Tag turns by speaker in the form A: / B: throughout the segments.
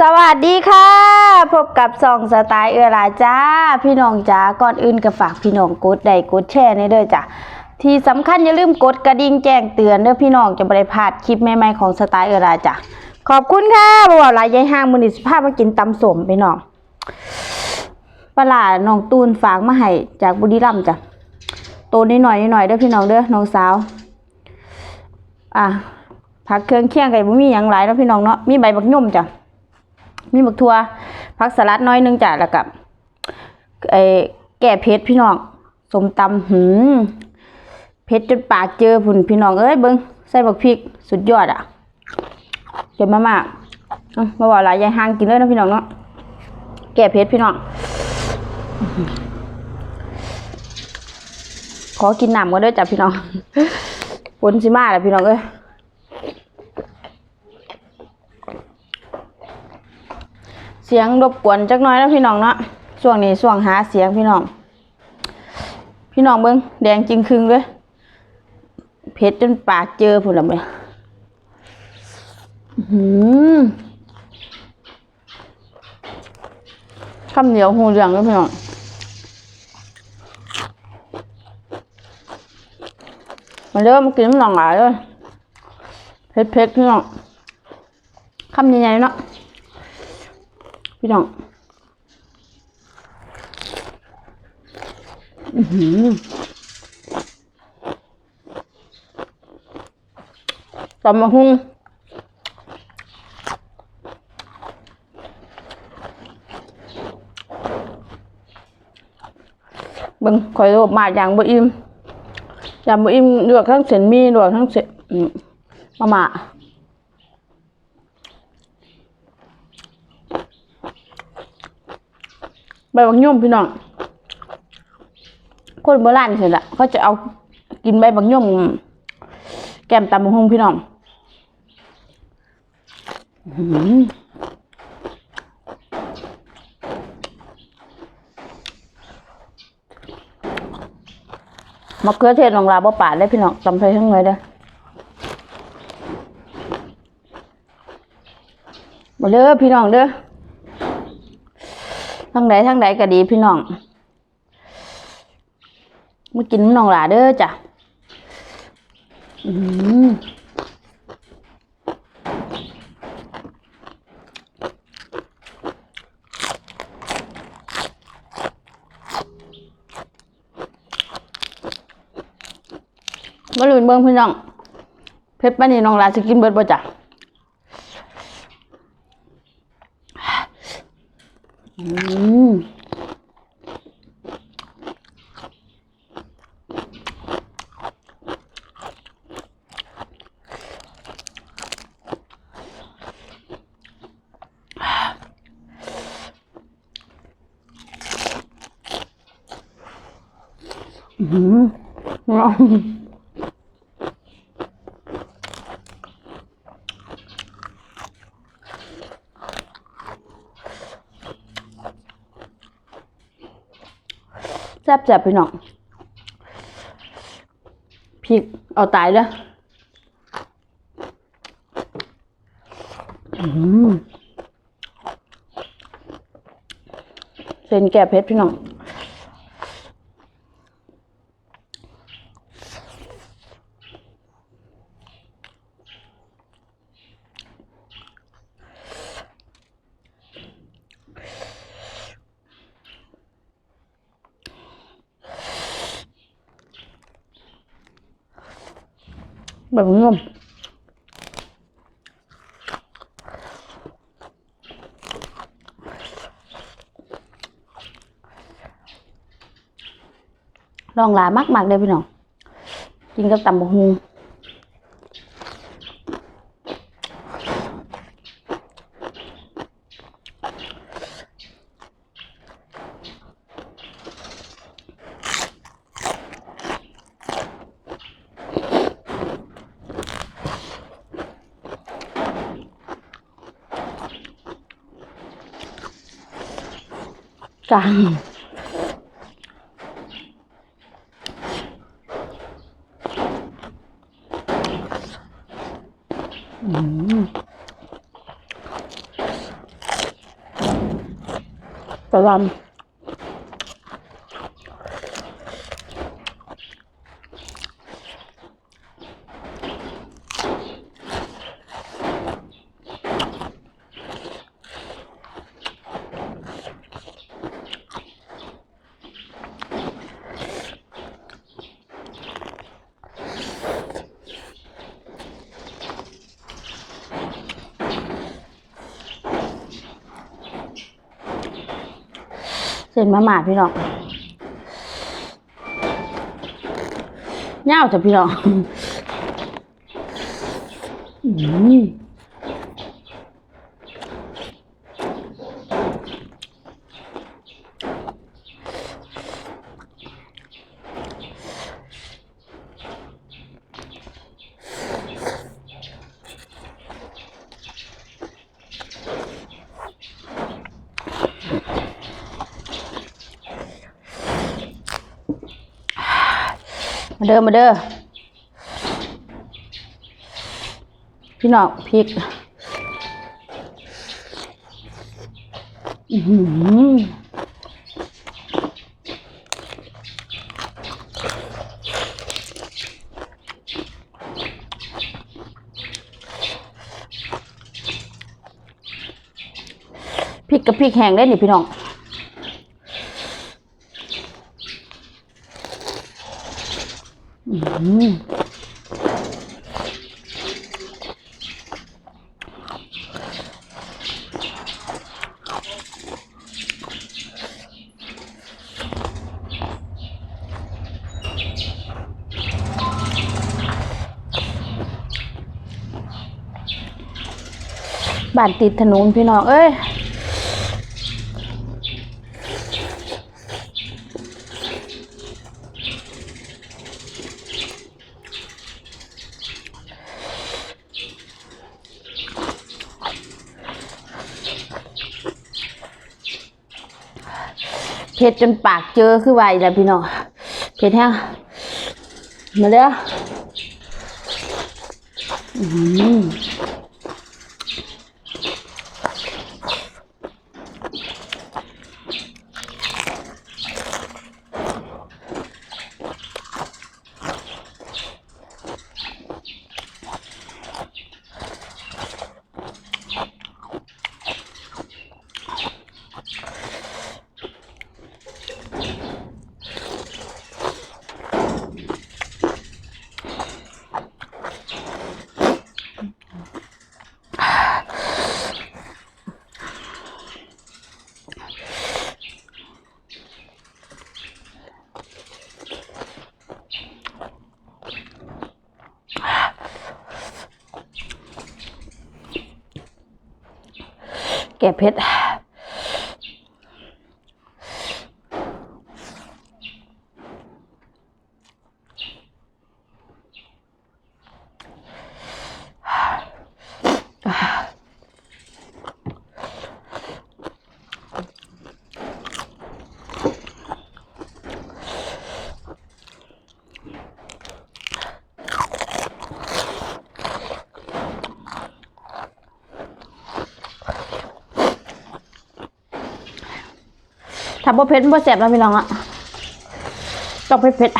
A: สวัสดีค่ะ พบกับซองสไตล์เอือลาจ้า พี่น้องจ้าก่อนอื่นก็ฝากพี่น้องกดไลค์กดแชร์ในเด้อจ้ะที่สำคัญอย่าลืมกดกระดิ่งแจ้งเตือนเด้อพี่น้องจะบ่ได้พลาดคลิปใหม่ๆของสไตล์เอือลาจ้ะขอบคุณค่ะบ่ว่าหลายยายห้างมื้อนี้สิพามากินตำสมพี่น้องปลาร้าน้องตูนฝากมาให้จากบุรีรัมย์จ้ะโตนิดหน่อยนิดหน่อยเด้อพี่น้องเด้อน้องสาว อะผักเครื่องเคียงก็บ่มีหยังหลายเนาะพี่น้องเนาะมีใบบักย่อมจ้ะ มีบักทัวผักสลัดน้อยนึงจ้ะแล้วกับไอ้แก่เผ็ดพี่น้องสมตำหืมเผ็ดจนปากเจอพุ่นพี่น้องเอ้ยเบิ่งใส่บักพริกสุดยอดอะเจ็บมากๆมาว่าหลายยายห่างกินเลยนะพี่น้องเนาะแก่เผ็ดพี่น้องขอกินน้ำก่อนด้อจ้ะพี่น้องฝนสิมาแล้วพี่น้องเอ้ย เสียงรบกวนจักน้อยแล้วพี่น้องเนาะช่วงนี้ช่วงหาเสียงพี่น้อง พี่น้องเบิ้งแดงจริงครึ่งเลยเผ็ดจนปากเจอพุ่นละเบ้ยหือข้าวเหนียวหูเหลืองเลยพี่น้องมาเริ่มากินน้ำหนองหลายเลยเผ็ดเผ็ดๆพี่น้องคำใหญ่ๆเนาะ พี่น้องอือหือตำมะฮุ่งบิ่งข่อยโลภมาอย่างบ่อิ่มอย่างบ่อิ่มลวกทั้งเส้นมี่ลวกทั้งเส้นมมาม่า ใบบักย่อมพี่น้องคนโบราณเสร็จละเขาจะเอากินใบบักย่อมแกมตำบักฮงพี่น้องมะเขือเทศของลาบ่ป่าได้พี่น้องตำใส่ทั้งเลยเด้อมาเด้อพี่น้องเด้อ ทั้งใดทั้งใดก็ดีพี่น้องมากินน้องหลาเด้อจ้ะอืมมาลุนเบิ่งพี่น้องเพชรปานนี่น้องหลาสิกินเบิดบ่จ้ะอืม อืมเอาแซ่บแซ่บพี่น้องพริกเอาตายเลยอืมเส้นแก่เพชรพี่น้อง แบบงมลองหลามากมากๆเลยพี่น้องกินกับตำบักฮุง จังอืมตะลำ เส้นมาหมาพี่น้องเน่าจ้ะพี่น้องอืม มาเด้อมาเด้อพี่น้องพริกอือหือพริกกับพริกแห้งได้นี่พี่น้อง อืม บ้านติดถนนพี่น้อง เอ้ย เผ็ดจนปากเจอคือไวแล้วพี่น้องเผ็ดแห้งมาเด้ออื้อ เก็บเพชร ถ้าบ่เผ็ดบ่แซ่บแล้วพี่น้องอะต้องเผ็ดเผ็ด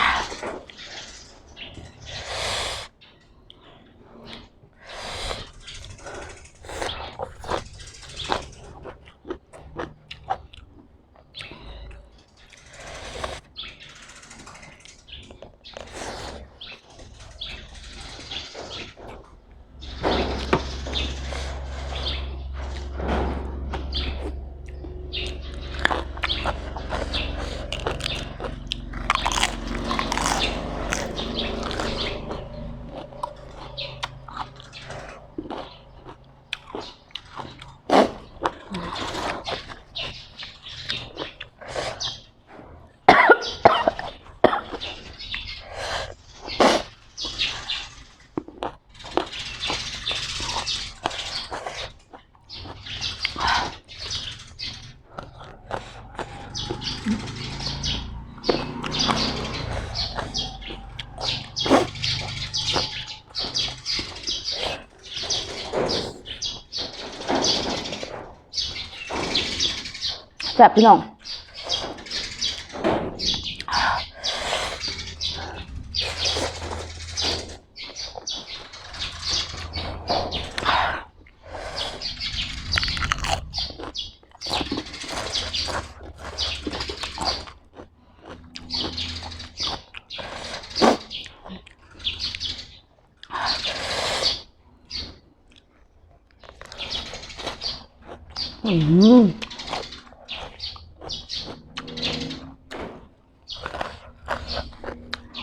A: แซ่บพี่น้อง嗯。Mm.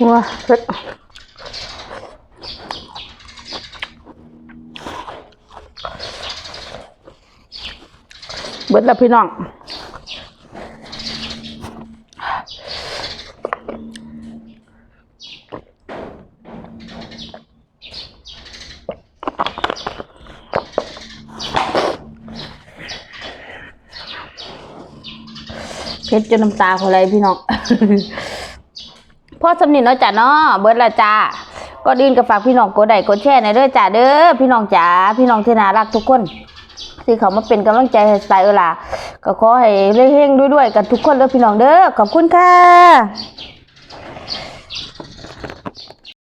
A: ว้าเผ็ดเบิดแล้วพี่น้องเพชรจนน้ำตาพอไรพี่น้อง พ่อสำนินเนาะจ้ะเนาะเบิร์ดละจ้าก็ดินกับฝากพี่น้องกดไลค์กดแชร์ในอยเด้อจ้าเด้อพี่น้องจ๋าพี่น้องที่น่ารักทุกคนที่เขามาเป็นกำลังใจให้สไตล์เออล่ะก็ขอให้เร่งๆด้วยๆกันทุกคนเด้อพี่น้องเด้อขอบคุณค่ะ